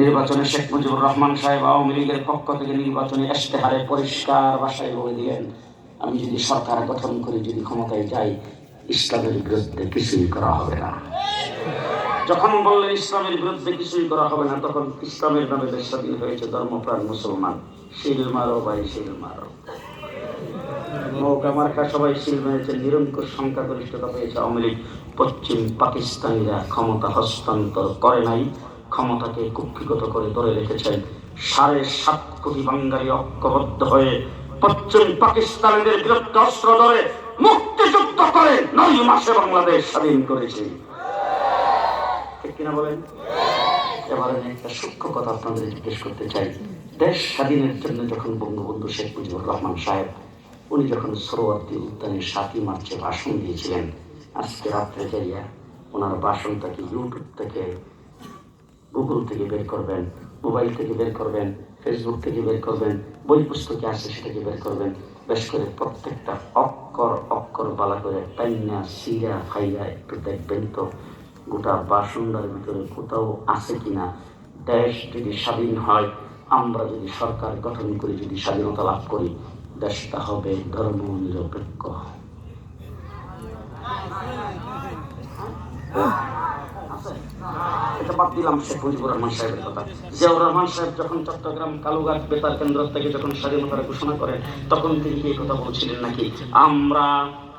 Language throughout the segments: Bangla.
নির্বাচনে শেখ মুজিবুর রহমান সাহেব আওয়ামী লীগের পক্ষ থেকে নির্বাচনী ইশতেহারে পরিষ্কার ভাষায় বলে দিলেন আমি যদি সরকার গঠন করি, যদি ক্ষমতায় যাই, ইসলামের বিরুদ্ধে কিছুই করা হবে না। যখন বললেন ইসলামের বিরুদ্ধে কিছুই করা হবে না, তখন ইসলামের নামে স্বাধীন হয়েছে ধর্মপ্রাণ মুসলমান শিল মারো ভাই শিল মারো নৌকা মার্কা সবাই শিল মেরেছে, নিরঙ্কুশ সংখ্যাগরিষ্ঠতা পেয়েছে আওয়ামী লীগ। পশ্চিম পাকিস্তানিরা ক্ষমতা হস্তান্তর করে নাই ক্ষমতাকে কুক্ষিগত করে ধরে রেখেছেন। সাড়ে সাত কোটি বাঙালি ঐক্যবদ্ধ হয়ে পশ্চিম পাকিস্তানিদের বিরুদ্ধে অস্ত্র ধরে মুক্তিযুদ্ধ করে নয় মাসে বাংলাদেশ স্বাধীন করেছে। কিনা বলেন? এবারে একটা সূক্ষ্ম কথা আপনাদের জিজ্ঞেস করতে চাই। দেশ স্বাধীনের জন্য যখন বঙ্গবন্ধু শেখ মুজিবুর রহমান সাহেব, উনি যখন সরোয়ার্দী উদ্যানে সাতই মার্চে ভাষণ দিয়েছিলেন, আজকে রাত্রে যাইয়া ওনার ভাষণটাকে ইউটিউব থেকে গুগল থেকে বের করবেন মোবাইল থেকে বের করবেন ফেসবুক থেকে বের করবেন, বই পুস্তকে আছে সেটাকে বের করবেন। বেশ করে প্রত্যেকটা অক্ষর অক্ষর বালা করে টাইনা, সিরা ফাইয়া একটু দেখবেন তো। গোটা বাসন্দার ভিতরে কোথাও আছে কিনা? দেশ যদি স্বাধীন হয়, আমরা যদি সরকার গঠন করি, যদি স্বাধীনতা লাভ করি, দেশটা হবে ধর্ম নিরপেক্ষ দিলাম শেখ মুজিবুর রহমান সাহেবের কথা। জিয়াউর রহমান সাহেব যখন চট্টগ্রাম কালুঘাট বেতার কেন্দ্র থেকে যখন স্বাধীনতার ঘোষণা করেন, তখন তিনি কি কথা বলছিলেন নাকি? আমরা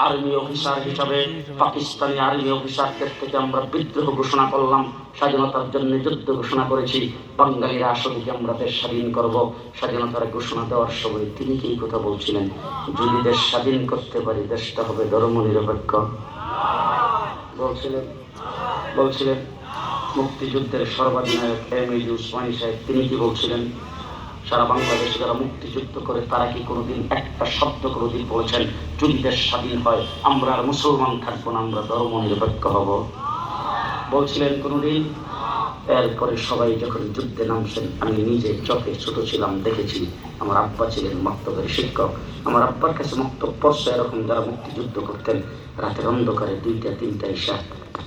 আর্মি অফিসার হিসাবে, পাকিস্তানি আর্মি অফিসারদের থেকে আমরা বিদ্রোহ ঘোষণা করলাম, স্বাধীনতার জন্য যুদ্ধ ঘোষণা করেছি, বাঙালিরা আসলে কি আমরা দেশ স্বাধীন করব। স্বাধীনতার ঘোষণা দেওয়ার সময় তিনি কি কথা বলছিলেন? যদি দেশ স্বাধীন করতে পারি, দেশটা হবে ধর্ম নিরপেক্ষ। বলছিলেন বলছিলেন মুক্তিযুদ্ধের সর্বাধিনায়ক এম এ উসমানী সাহেব, তিনি কি বলছিলেন? সারা বাংলাদেশে যারা মুক্তিযুদ্ধ করে, তারা কি কোনোদিন একটা শব্দ কোনোদিন বলেছেন যদি দেশ স্বাধীন হয়, আমরা আর মুসলমান থাকব না, আমরা ধর্ম নিরপেক্ষ হব? বলছিলেন কোনোদিন? এরপরে সবাই যখন যুদ্ধে নামছেন, আমি নিজে চোখে ছোট ছিলাম, দেখেছি আমার আব্বা ছিলেন মক্তবের শিক্ষক। আমার আব্বার কাছে মক্তব পড়ছে এরকম যারা মুক্তিযুদ্ধ করতেন, রাতের অন্ধকারে দুইটা তিনটা ঈশা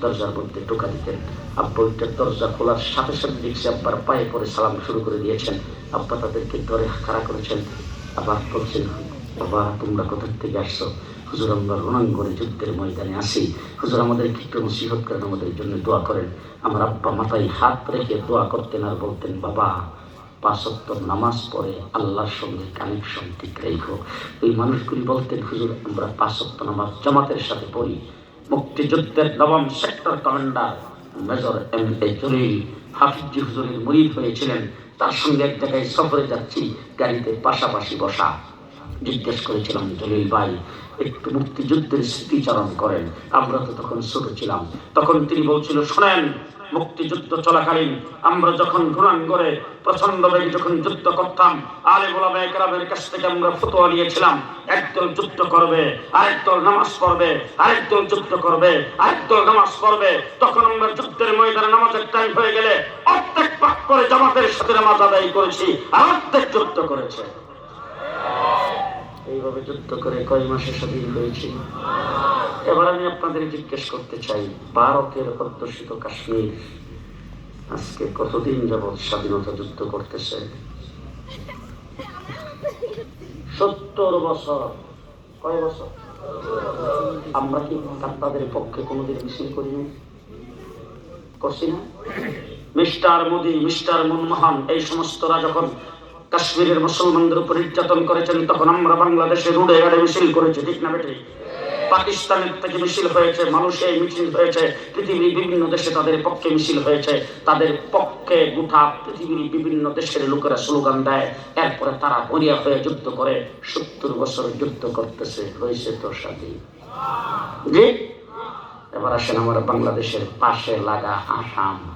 দরজার মধ্যে টোকা দিতেন। আব্বা ওইটার দরজা খোলার সাথে সাথে দেখছি আব্বার পায়ে পরে সালাম শুরু করে দিয়েছেন। আব্বা তাদেরকে ধরে খাড়া করেছেন। আবার বলছেন, বাবা, তোমরা কোথা থেকে আসছো? হুজুর আমরা রণাঙ্গনে যুদ্ধের ময়দানে আসি। হুজুর আমাদের একটু মুসিবত করেন, আমাদের জন্য দোয়া করেন। আমার আব্বা মাথায় হাত রেখে দোয়া করতেন আর বলতেন, বাবা পাঁচত্ব নামাজ পড়ে আল্লাহর সঙ্গে কানেকশন ঠিক রেখো। ওই মানুষগুলি বলতেন, হুজুর, আমরা পাঁচত্ব নামাজ জামাতের সাথে পড়ি। মুক্তিযুদ্ধের নবম sector commander major M A Jalil হাফিজি হুজুরের মুরিদ হয়েছিলেন। তার সঙ্গে এক জায়গায় সফরে যাচ্ছি, গাড়িতে পাশাপাশি বসা। জিজ্ঞেস করেছিলাম, জলিল ভাই একটু মুক্তিযুদ্ধের স্মৃতিচারণ করেন। আমরা তো তখন ছোট ছিলাম। তখন তিনি বলছিল, শোনেন, মুক্তিযুদ্ধ চলাকালীন আমরা যখন ঘুরাঙ্গরে প্রচণ্ড বেগে যখন যুদ্ধ করতাম, আলে কাছ থেকে আমরা ফতোয়া নিয়েছিলাম, একদল যুদ্ধ করবে, আরেক দল নামাজ পড়বে, আরেক দল যুদ্ধ করবে, আরেক দল নামাজ পড়বে। তখন আমরা যুদ্ধের ময়দানে নামাজের টাইম হয়ে গেলে অর্ধেক পাক করে জামাতের সাথে নামাজ আদায় করেছি আর অর্ধেক যুদ্ধ করেছে। এইভাবে যুদ্ধ করে কয় মাসে স্বাধীন হয়েছি এবার আমি আপনাদের জিজ্ঞেস করতে চাই, ভারতের অধ্যুষিত কাশ্মীর আজকে কতদিন যাবৎ স্বাধীনতা যুদ্ধ করতেছে? সত্তর বছর। কয় বছর? আমরা কি তাদের পক্ষে কোনোদিন মিছিল করিনি করছি না? মিস্টার মোদি, মিস্টার মনমোহন, এই সমস্তরা যখন কাশ্মীরের মুসলমানদের উপর নির্যাতন করেছেন, তখন আমরা বাংলাদেশে রুডে গাড়ে মিছিল করেছি, ঠিক না বেটে পাকিস্তানের থেকে মিছিল হয়েছে মালয়েশিয়ায় মিছিল হয়েছে, পৃথিবীর বিভিন্ন দেশে তাদের পক্ষে মিছিল হয়েছে, তাদের পক্ষে গোটা পৃথিবীর বিভিন্ন দেশের লোকেরা স্লোগান দেয়, এরপরে তারা হরিয়া হয়ে যুদ্ধ করে, সত্তর বছর যুদ্ধ করতেছে, হয়েছে তো সাথে জি? এবার আসেন আমার বাংলাদেশের পাশে লাগা আসাম।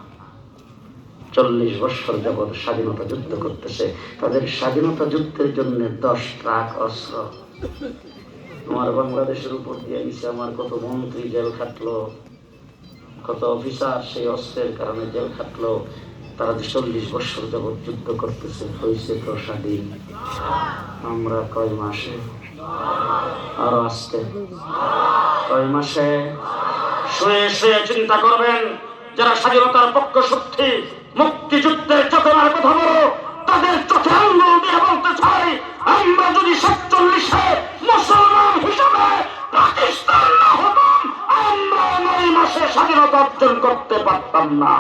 চল্লিশ বছর যাবৎ স্বাধীনতা যুদ্ধ করতেছে। তাদের স্বাধীনতা যুদ্ধের জন্য দশ ট্রাক অস্ত্র। আমার বাংলাদেশের উপর দিয়ে গেছে আমার কত মন্ত্রী জেল খাটলো, কত অফিসার সেই অস্ত্রের কারণে জেল খাটলো। তারা যে চল্লিশ বছর যাবৎ যুদ্ধ করতেছে হয়েছে তো স্বাধীন আমরা কয় মাসে? আরও আসতে। কয় মাসে? শুয়ে শুয়ে চিন্তা করবেন, যারা স্বাধীনতার পক্ষ শক্তি মুক্তিযুদ্ধের চেতনার কথা বলো, তাদের চোখে আঙ্গুল দিয়ে বলতে চাই, আমরা যদি সাতচল্লিশে মুসলমান হিসাবে পাকিস্তান না হতাম, আমরা নয় মাসে স্বাধীনতা অর্জন করতে পারতাম না।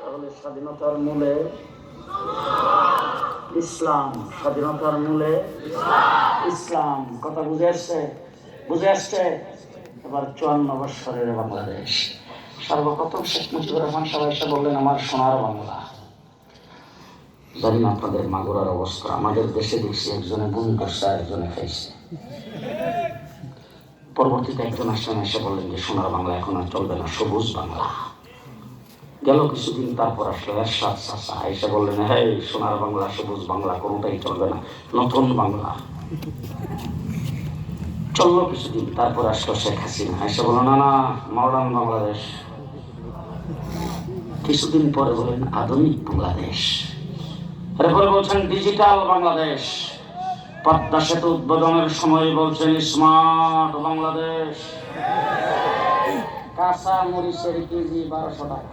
তাহলে স্বাধীনতার মূলে ইসলাম, স্বাধীনতার মূলে ইসলাম। কথা বুঝে আসছে? বুঝে আসছে? এবার চুয়ান্ন বৎসরের বাংলাদেশ। সর্বপ্রথম শেখ মুজিবুর রহমান সাহেব এসে বললেন, আমার সোনার বাংলা। জানি না আপনাদের মাগুরার অবস্থা। আমাদের দেশে দেখছি একজনে গুণ করছে একজনে খাইছে। পরবর্তীতে একজন আসলেন এসে বললেন যে, সোনার বাংলা এখন আর চলবে না, সবুজ বাংলা। গেল কিছুদিন, তারপর আসলো এরশাদ চাচা। এসে বললেন হ্যাঁ সোনার বাংলা, সবুজ বাংলা, কোনোটাই চলবে না, নতুন বাংলা। চলল কিছুদিন, তারপর আসলো শেখ হাসিনা। এসে বলল, না না মডার্ন বাংলাদেশ। কিছুদিন পরে বলেন আধুনিক বাংলাদেশ। এরপরে বলছেন ডিজিটাল বাংলাদেশ। পদ্মা সেতু উদ্বোধনের সময় বলছেন স্মার্ট বাংলাদেশ। কাঁচা মরিচের কেজি বারোশো টাকা।